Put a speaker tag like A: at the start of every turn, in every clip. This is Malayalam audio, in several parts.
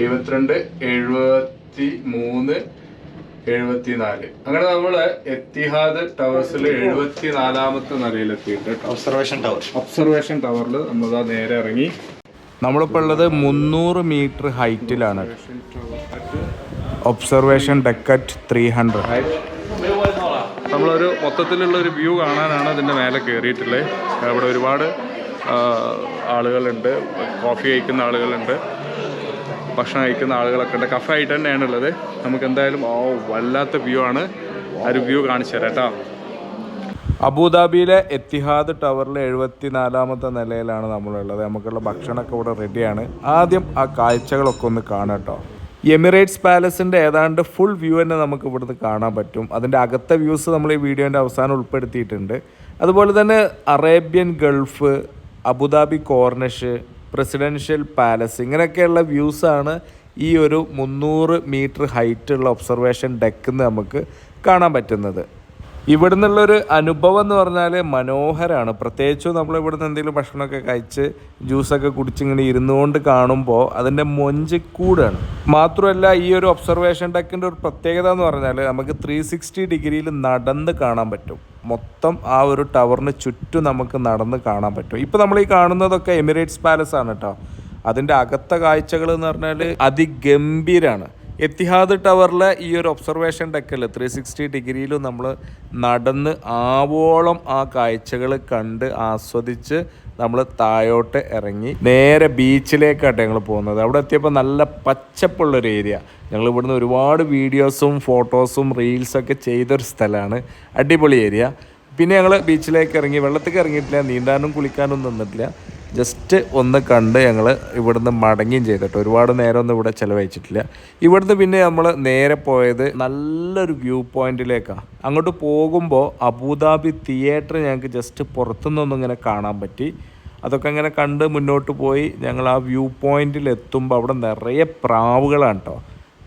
A: എഴുപത്തിരണ്ട് എഴുപത്തി മൂന്ന് എഴുപത്തിനാല്. അങ്ങനെ നമ്മൾ എത്തിഹാദ് ടവേഴ്സിൽ എഴുപത്തി നാലാമത്തെ നിലയിലെത്തിയിട്ടുണ്ട്
B: ഒബ്സർവേഷൻ ടവർ
A: ഒബ്സർവേഷൻ ടവറിൽ നമ്മൾ ആ നേരെ ഇറങ്ങി. നമ്മളിപ്പോൾ ഉള്ളത് മുന്നൂറ് metre ഹൈറ്റിലാണ്. Observation deck at three hundred നമ്മളൊരു മൊത്തത്തിലുള്ള ഒരു വ്യൂ കാണാനാണ് ഇതിന്റെ മേലെ കയറിയിട്ടുള്ളത് അവിടെ ഒരുപാട് ആളുകളുണ്ട്. കോഫി കഴിക്കുന്ന ആളുകളുണ്ട്. ഭക്ഷണം കഴിക്കുന്ന ആളുകളൊക്കെ ഉണ്ട്. കഫേ ആയിട്ട് തന്നെയാണ് ഉള്ളത്. നമുക്ക് എന്തായാലും ഓ വല്ലാത്ത വ്യൂ ആണ്. ആ ഒരു വ്യൂ കാണിച്ചു തരാം കേട്ടോ അബുദാബിയിലെ എത്തിഹാദ് ടവറിലെ എഴുപത്തി നാലാമത്തെ നിലയിലാണ് നമ്മളുള്ളത്. നമുക്കുള്ള ഭക്ഷണമൊക്കെ ഇവിടെ റെഡിയാണ് ആദ്യം ആ കാഴ്ചകളൊക്കെ ഒന്ന് കാണാം കേട്ടോ എമിറേറ്റ്സ് പാലസിന്റെ ഏതാണ്ട് ഫുൾ വ്യൂ തന്നെ നമുക്ക് ഇവിടുന്ന് കാണാൻ പറ്റും. അതിന്റെ അകത്തെ വ്യൂസ് നമ്മൾ ഈ വീഡിയോന്റെ അവസാനം ഉൾപ്പെടുത്തിയിട്ടുണ്ട്. അതുപോലെ തന്നെ Arabian gulf Abu Dhabi corniche presidential palace ഇങ്ങനെയൊക്കെയുള്ള വ്യൂസാണ് ഈ ഒരു മുന്നൂറ് മീറ്റർ ഹൈറ്റുള്ള ഒബ്സർവേഷൻ ഡെക്ക് നിന്ന് നമുക്ക് കാണാൻ പറ്റുന്നത്. ഇവിടെ നിന്നുള്ളൊരു അനുഭവം എന്ന് പറഞ്ഞാൽ മനോഹരമാണ് പ്രത്യേകിച്ചും നമ്മൾ ഇവിടുന്ന് എന്തെങ്കിലും ഭക്ഷണമൊക്കെ കഴിച്ച് ജ്യൂസൊക്കെ കുടിച്ചിങ്ങനെ ഇരുന്നുകൊണ്ട് കാണുമ്പോൾ അതിന്റെ മൊഞ്ച് കൂടാണ്. മാത്രമല്ല ഈ ഒരു ഒബ്സർവേഷൻ ഡെക്കിന്റെ ഒരു പ്രത്യേകത എന്ന് പറഞ്ഞാൽ നമുക്ക് ത്രീ സിക്സ്റ്റി ഡിഗ്രിയിൽ നടന്ന് കാണാൻ പറ്റും. മൊത്തം ആ ഒരു ടവറിന് ചുറ്റും നമുക്ക് നടന്ന് കാണാൻ പറ്റും. ഇപ്പോൾ നമ്മൾ ഈ കാണുന്നതൊക്കെ എമിറേറ്റ്സ് പാലസ് ആണ് കേട്ടോ അതിന്റെ അകത്തെ കാഴ്ചകൾ എന്ന് പറഞ്ഞാൽ അതിഗംഭീരാണ്. എത്തിഹാദ് ടവറിലെ ഈ ഒരു ഒബ്സർവേഷൻ ഡെക്കൽ ത്രീ സിക്സ്റ്റി ഡിഗ്രിയിലും നമ്മൾ നടന്ന് ആവോളം ആ കാഴ്ചകൾ കണ്ട് ആസ്വദിച്ച് നമ്മൾ താഴോട്ട് ഇറങ്ങി നേരെ ബീച്ചിലേക്കാട്ടെ ഞങ്ങൾ പോകുന്നത്. അവിടെ എത്തിയപ്പോൾ നല്ല പച്ചപ്പുള്ളൊരു ഏരിയ ഞങ്ങൾ ഇവിടുന്ന് ഒരുപാട് വീഡിയോസും ഫോട്ടോസും റീൽസൊക്കെ ചെയ്തൊരു സ്ഥലമാണ്. അടിപൊളി ഏരിയ പിന്നെ ഞങ്ങൾ ബീച്ചിലേക്ക് ഇറങ്ങി. വെള്ളത്തേക്ക് ഇറങ്ങിയിട്ടില്ല. നീന്താനും കുളിക്കാനും നിന്നിട്ടില്ല. ജസ്റ്റ് ഒന്ന് കണ്ട് ഞങ്ങൾ ഇവിടുന്ന് മടങ്ങുകയും ചെയ്തിട്ട് ഒരുപാട് നേരമൊന്നും ഇവിടെ ചിലവഴിച്ചിട്ടില്ല. ഇവിടുന്ന് പിന്നെ നമ്മൾ നേരെ പോയത് നല്ലൊരു വ്യൂ പോയിന്റിലേക്കാണ് അങ്ങോട്ട് പോകുമ്പോൾ അബുദാബി തിയേറ്റർ ഞങ്ങൾക്ക് ജസ്റ്റ് പുറത്തുനിന്നൊന്നും ഇങ്ങനെ കാണാൻ പറ്റി. അതൊക്കെ ഇങ്ങനെ കണ്ട് മുന്നോട്ട് പോയി ഞങ്ങൾ ആ വ്യൂ പോയിന്റിൽ എത്തുമ്പോൾ അവിടെ നിറയെ പ്രാവുകളാണ് കേട്ടോ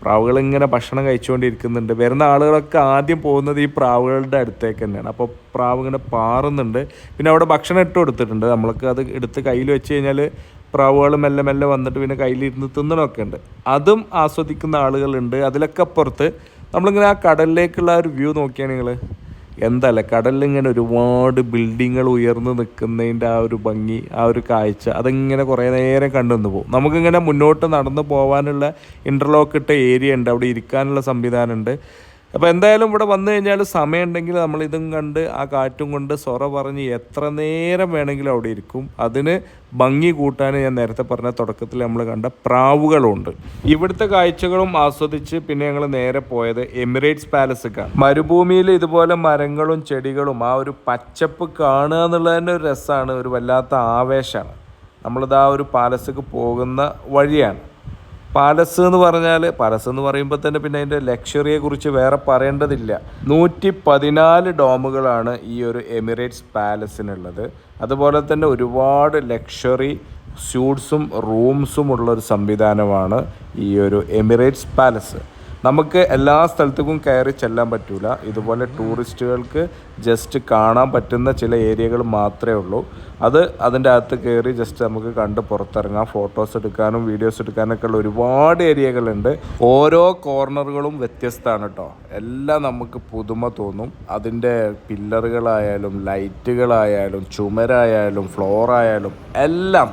A: പ്രാവുകൾ ഇങ്ങനെ ഭക്ഷണം കഴിച്ചുകൊണ്ടിരിക്കുന്നുണ്ട്. വരുന്ന ആളുകളൊക്കെ ആദ്യം പോകുന്നത് ഈ പ്രാവുകളുടെ അടുത്തേക്ക് തന്നെയാണ്. അപ്പോൾ പ്രാവ് ഇങ്ങനെ പാറുന്നുണ്ട്. പിന്നെ അവിടെ ഭക്ഷണം ഇട്ട് കൊടുത്തിട്ടുണ്ട്. നമ്മൾക്ക് അത് എടുത്ത് കയ്യിൽ വെച്ച് കഴിഞ്ഞാൽ പ്രാവുകൾ മെല്ലെ മെല്ലെ വന്നിട്ട് പിന്നെ കയ്യിലിരുന്ന് തിന്നണമൊക്കെ ഉണ്ട്. അതും ആസ്വദിക്കുന്ന ആളുകളുണ്ട്. അതിലൊക്കെ അപ്പുറത്ത് നമ്മളിങ്ങനെ ആ കടലിലേക്കുള്ള ഒരു വ്യൂ നോക്കിയാണ് നിങ്ങൾ? എന്തല്ല കടലിലിങ്ങനെ ഒരുപാട് ബിൽഡിങ്ങൾ ഉയർന്നു നിൽക്കുന്നതിന്റെ ആ ഒരു ഭംഗി ആ ഒരു കാഴ്ച അതിങ്ങനെ കുറേ നേരം കണ്ടു നിന്ന് പോകും. നമുക്കിങ്ങനെ മുന്നോട്ട് നടന്നു പോകാനുള്ള ഇന്റർലോക്ക് ഇട്ട ഏരിയ ഉണ്ട് അവിടെ ഇരിക്കാനുള്ള സംവിധാനമുണ്ട് അപ്പോൾ എന്തായാലും ഇവിടെ വന്നു കഴിഞ്ഞാൽ സമയമുണ്ടെങ്കിൽ നമ്മൾ കണ്ട് ആ കാറ്റും കൊണ്ട് സൊറ പറഞ്ഞ് എത്ര നേരം വേണമെങ്കിലും അവിടെ ഇരിക്കും. അതിന് ഭംഗി കൂട്ടാൻ ഞാൻ നേരത്തെ പറഞ്ഞ തുടക്കത്തിൽ നമ്മൾ കണ്ട പ്രാവുകളുണ്ട്. ഇവിടുത്തെ കാഴ്ചകളും ആസ്വദിച്ച് പിന്നെ ഞങ്ങൾ നേരെ പോയത് എമിറേറ്റ്സ് പാലസിക്കാണ് മരുഭൂമിയിൽ ഇതുപോലെ മരങ്ങളും ചെടികളും ആ ഒരു പച്ചപ്പ് കാണുക തന്നെ ഒരു രസമാണ് ഒരു വല്ലാത്ത ആവേശമാണ്. നമ്മളിത് ആ ഒരു പാലസിക്ക് പോകുന്ന വഴിയാണ്. പാലസ് എന്ന് പറഞ്ഞാൽ പാലസ് എന്ന് പറയുമ്പോൾ തന്നെ പിന്നെ അതിന്റെ ലക്ഷറിയെ കുറിച്ച് വേറെ പറയേണ്ടതില്ല. നൂറ്റി പതിനാല് ഡോമുകളാണ് ഈ ഒരു എമിറേറ്റ്സ് പാലസിനുള്ളത്. അതുപോലെ തന്നെ ഒരുപാട് ലക്ഷറി സ്യൂട്ട്സും റൂംസും ഉള്ള ഒരു സംവിധാനമാണ് ഈ ഒരു എമിറേറ്റ്സ് പാലസ്. നമുക്ക് എല്ലാ സ്ഥലത്തേക്കും കയറി ചെല്ലാൻ പറ്റൂല. ഇതുപോലെ ടൂറിസ്റ്റുകൾക്ക് ജസ്റ്റ് കാണാൻ പറ്റുന്ന ചില ഏരിയകൾ മാത്രമേ ഉള്ളൂ. അത് അതിന്റെ അകത്ത് കയറി ജസ്റ്റ് നമുക്ക് കണ്ട് പുറത്തിറങ്ങാം. ഫോട്ടോസ് എടുക്കാനും വീഡിയോസ് എടുക്കാനൊക്കെ ഉള്ള ഒരുപാട് ഏരിയകളുണ്ട്. ഓരോ കോർണറുകളും വ്യത്യസ്തമാണ് കേട്ടോ എല്ലാം നമുക്ക് പുതുമ തോന്നും. അതിന്റെ പില്ലറുകളായാലും ലൈറ്റുകളായാലും ചുമരായാലും ഫ്ലോറായാലും എല്ലാം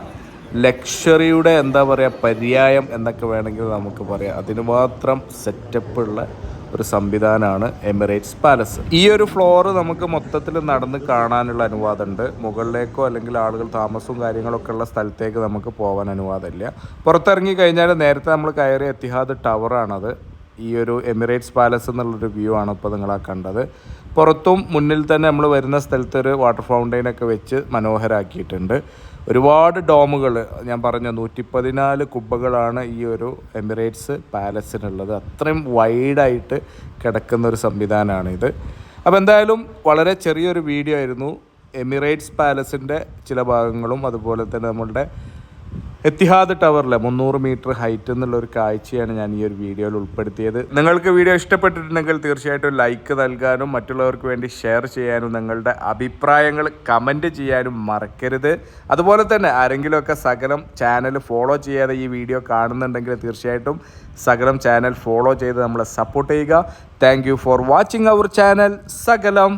A: ലക്ഷറിയുടെ എന്താ പറയുക പര്യായം എന്നൊക്കെ വേണമെങ്കിൽ നമുക്ക് പറയാം. അതിന് മാത്രം സെറ്റപ്പുള്ള ഒരു സംവിധാനമാണ് എമിറേറ്റ്സ് പാലസ്. ഈ ഒരു ഫ്ലോർ നമുക്ക് മൊത്തത്തിൽ നടന്ന് കാണാനുള്ള അനുവാദമുണ്ട്. മുകളിലേക്കോ അല്ലെങ്കിൽ ആളുകൾ താമസവും കാര്യങ്ങളൊക്കെ ഉള്ള സ്ഥലത്തേക്ക് നമുക്ക് പോകാൻ അനുവാദമില്ല. പുറത്തിറങ്ങി കഴിഞ്ഞാൽ നേരത്തെ നമ്മൾ കയറിയ എത്തിഹാദ് ടവറാണത്. ഈ ഒരു എമിറേറ്റ്സ് പാലസ് എന്നുള്ളൊരു വ്യൂ ആണ് ഇപ്പോൾ നിങ്ങളാ കണ്ടത്. പുറത്തും മുന്നിൽ തന്നെ നമ്മൾ വരുന്ന സ്ഥലത്ത് ഒരു വാട്ടർ ഫൗണ്ടെയിനൊക്കെ വെച്ച് മനോഹരാക്കിയിട്ടുണ്ട്. ഒരുപാട് ഡോമുകൾ ഞാൻ പറഞ്ഞ നൂറ്റി പതിനാല് കുബ്ബകളാണ് ഈ ഒരു എമിറേറ്റ്സ് പാലസിനുള്ളത്. അത്രയും വൈഡായിട്ട് കിടക്കുന്ന ഒരു സംവിധാനമാണിത് അപ്പോൾ എന്തായാലും വളരെ ചെറിയൊരു വീഡിയോ ആയിരുന്നു. എമിറേറ്റ്സ് പാലസിന്റെ ചില ഭാഗങ്ങളും അതുപോലെ തന്നെ നമ്മളുടെ എത്തിഹാദ് ടവറിലെ മുന്നൂറ് മീറ്റർ ഹൈറ്റ് എന്നുള്ള ഒരു കാഴ്ചയാണ് ഞാൻ ഈ ഒരു വീഡിയോയിൽ ഉൾപ്പെടുത്തിയത്. നിങ്ങൾക്ക് വീഡിയോ ഇഷ്ടപ്പെട്ടിട്ടുണ്ടെങ്കിൽ തീർച്ചയായിട്ടും ലൈക്ക് നൽകാനും മറ്റുള്ളവർക്ക് വേണ്ടി ഷെയർ ചെയ്യാനും നിങ്ങളുടെ അഭിപ്രായങ്ങൾ കമന്റ് ചെയ്യാനും മറക്കരുത്. അതുപോലെ തന്നെ ആരെങ്കിലുമൊക്കെ സകലം ചാനൽ ഫോളോ ചെയ്യാതെ ഈ വീഡിയോ കാണുന്നുണ്ടെങ്കിൽ തീർച്ചയായിട്ടും സകലം ചാനൽ ഫോളോ ചെയ്ത് നമ്മളെ സപ്പോർട്ട് ചെയ്യുക. Thank for watching our channel. സകലം.